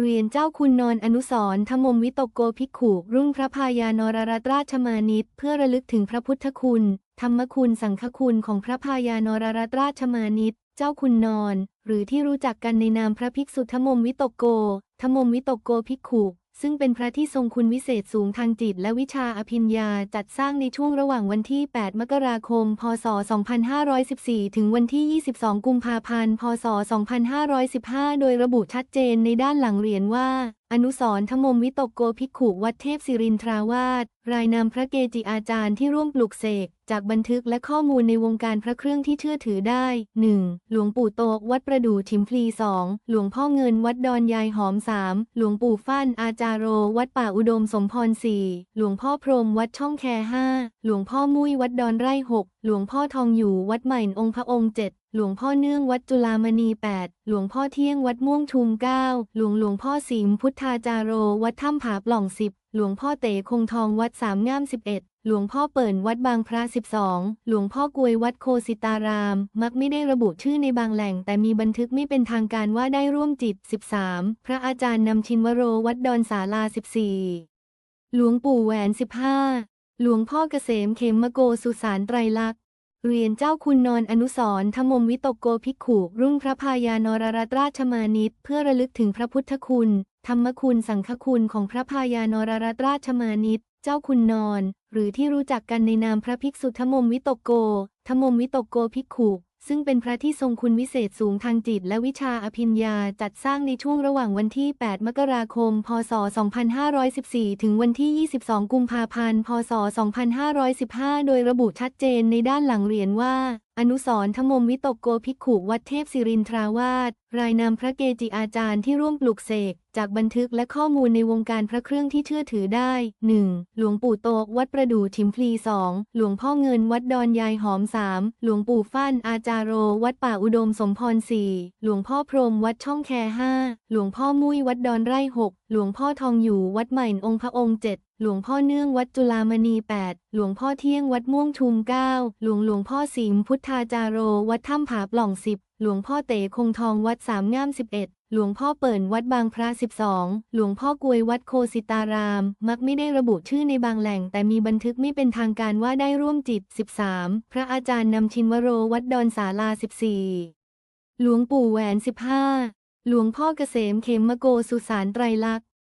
เรียนเจ้าคุณนอนอนุสรธมมวิตกโกภิกขุ รุ่งพระพายานรรัตราชมานิตเพื่อระลึกถึงพระพุทธคุณ ธรรมคุณสังฆคุณของพระพายานรรัตราชมานิตเจ้าคุณนอน หรือที่รู้จักกันในนามพระภิกษุธมมวิตกโกธมมวิตกโกภิกขุ ซึ่งเป็นพระที่ทรงคุณวิเศษสูงทางจิตและวิชาอภิญญาจัดสร้างในช่วงระหว่างวันที่ 8 มกราคม พศ 2514 ถึงวันที่ 22 กุมภาพันธ์ พศ 2515 โดยระบุชัดเจนในด้านหลังเหรียญว่าอนุสรธมมวิตกโกภิกขุวัดเทพศิรินทราวาสรายนามพระเกจิอาจารย์ที่ร่วมปลุกเสก จากบันทึกและข้อมูลในวงการพระเครื่องที่เชื่อถือได้ 1. หลวงปู่โตกวัดประดู่ถิมพลี 2. หลวงพ่อเงินวัดดอนยายหอม 3. หลวงปู่ฟ้านอาจารโร วัดป่าอุดมสมพร 4. หลวงพ่อพรหมวัดช่องแค 5. หลวงพ่อมุ้ยวัดดอนไร่ 6. หลวงพ่อทองอยู่วัดใหม่องค์พระองค์ 7 หลวงพ่อเนื่องวัดจุฬามณี 8 หลวงพ่อเที่ยงวัดม่วงทุม 9 หลวงหลวงพ่อสิมพุทธาจาโร วัดถ้ำผาปล่อง 10 หลวงพ่อเต๋คงทองวัดสามงาม 11 หลวงพ่อเปิ่นวัดบางพระ 12 หลวงพ่อกวยวัดโคสิตาราม มักไม่ได้ระบุชื่อในบางแหล่ง แต่มีบันทึกไม่เป็นทางการว่าได้ร่วมจิต 13 พระอาจารย์นำชินวโรวัดดอนสาลา 14 หลวงปู่แหวน 15 หลวงพ่อเกษมเขมมโกสุสานไตรลักษณ เรียนเจ้าคุณนอนอนุสรธมมวิตกโกภิกขุ รุ่งพระพายานรรัตราชมานิตเพื่อระลึกถึงพระพุทธคุณ ธรรมคุณสังฆคุณของพระพายานรรัตราชมานิตเจ้าคุณนอน หรือที่รู้จักกันในนามพระภิกษุธมมวิตกโกธมมวิตกโกภิกขุ ซึ่งเป็นพระที่ทรงคุณวิเศษสูงทางจิตและวิชาอภิญญาจัดสร้างในช่วงระหว่างวันที่ 8 มกราคม พศ 2514 ถึงวันที่ 22 กุมภาพันธ์ พศ 2515 โดยระบุชัดเจนในด้านหลังเหรียญว่า อนุสรธมมวิตกโกภิกขุวัดเทพศิรินทราวาสรายนามพระเกจิอาจารย์ที่ร่วมปลุกเสก จากบันทึกและข้อมูลในวงการพระเครื่องที่เชื่อถือได้ 1. หลวงปู่โตกวัดประดู่ถิมพลี 2. หลวงพ่อเงินวัดดอนยายหอม 3. หลวงปู่ฟ้านอาจารโร วัดป่าอุดมสมพรสี่หลวงพ่อพรหมวัดช่องแค 5. หลวงพ่อมุ้ยวัดดอนไร่หกหลวงพ่อทองอยู่วัดใหม่องค์พระองค์เจ็ดหลวงพ่อเนื่องวัดจุลามณี8หลวงพ่อเที่ยงวัดม่วงทุม9หลวงหลวงพ่อสิมพุทธาจาโร วัดถ้ำผาปล่องสิบหลวงพ่อเต๋คงทองวัดสามงาม11 หลวงพ่อเปิ่นวัดบางพระ 12 หลวงพ่อกวยวัดโคสิตาราม มักไม่ได้ระบุชื่อในบางแหล่ง แต่มีบันทึกไม่เป็นทางการว่าได้ร่วมจิต 13 พระอาจารย์นำชินวโรวัดดอนสาลา 14 หลวงปู่แหวน 15 หลวงพ่อเกษมเขมมโกสุสานไตรลักษณ์